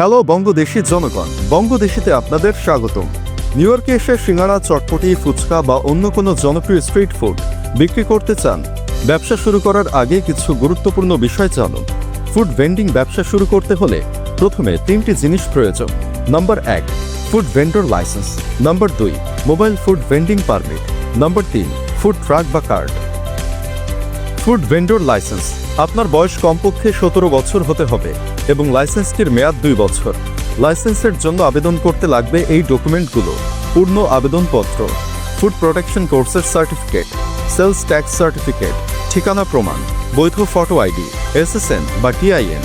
Hello, বঙ্গদেশী জনগণ। বঙ্গদেশীতে আপনাদের স্বাগতম। নিউ ইয়র্কে এসে সিঙ্গাড়া, চটপটি, ফুচকা বা অন্য কোনো জনপ্রিয় স্ট্রিট ফুড বিক্রি করতে চান, ব্যবসা শুরু করার আগে কিছু গুরুত্বপূর্ণ বিষয় জানুন। ফুড ভেন্ডিং ব্যবসা শুরু করতে হলে প্রথমে তিনটি জিনিস প্রয়োজন। নাম্বার এক, ফুড ভেন্ডর লাইসেন্স। নাম্বার দুই, mobile food vending permit. Number তিন, ফুড ট্রাক বা কার্ড। ফুড ভেন্ডর লাইসেন্স আপনার বয়স কমপক্ষে সতেরো বছর হতে হবে এবং লাইসেন্সটির মেয়াদ দুই বছর। লাইসেন্সের জন্য আবেদন করতে লাগবে এই ডকুমেন্টগুলো। পূর্ণ আবেদনপত্র ফুড প্রোটেকশন কোর্সের সার্টিফিকেট সেলস ট্যাক্স সার্টিফিকেট ঠিকানা প্রমাণ, বৈধ ফটো আইডি এসএসএন বা টিআইএন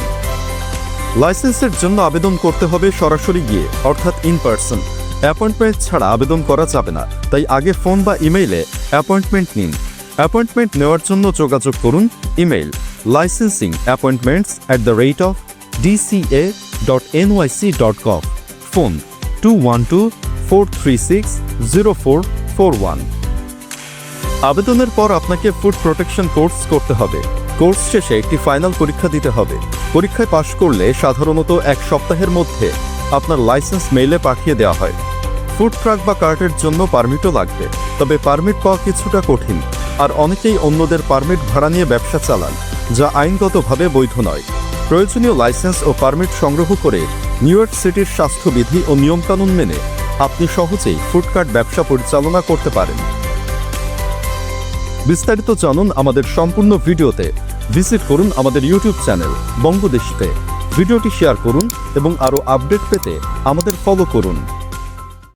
লাইসেন্সের জন্য আবেদন করতে হবে সরাসরি গিয়ে, অর্থাৎ ইন পার্সন অ্যাপয়েন্টমেন্ট ছাড়া আবেদন করা যাবে না, তাই আগে ফোন বা ইমেইলে অ্যাপয়েন্টমেন্ট নিন। অ্যাপয়েন্টমেন্ট নেওয়ার জন্য যোগাযোগ করুন email licensing appointments at the rate of DCA dot NYC dot com phone two one two four three six zero four four one আবেদনের পর আপনাকে ফুড প্রোটেকশন কোর্স করতে হবে। কোর্স শেষে একটি ফাইনাল পরীক্ষা দিতে হবে। পরীক্ষায় পাশ করলে সাধারণত এক সপ্তাহের মধ্যে আপনার লাইসেন্স মেইলে পাঠিয়ে দেওয়া হয়। ফুড ট্রাক বা কার্টের জন্য পারমিটও লাগবে। তবে পারমিট পাওয়া কিছুটা কঠিন। আর অনেকেই অন্যদের পারমিট ভাড়া নিয়ে ব্যবসা চালান, যা আইনগতভাবে বৈধ নয়। প্রয়োজনীয় লাইসেন্স ও পারমিট সংগ্রহ করে নিউ ইয়র্ক সিটির স্বাস্থ্যবিধি ও নিয়মকানুন মেনে আপনি সহজেই ফুড কার্ট ব্যবসা পরিচালনা করতে পারেন। বিস্তারিত জানুন আমাদের সম্পূর্ণ ভিডিওতে। ভিজিট করুন আমাদের ইউটিউব চ্যানেল বঙ্গদেশিতে। ভিডিওটি শেয়ার করুন এবং আরও আপডেট পেতে আমাদের ফলো করুন।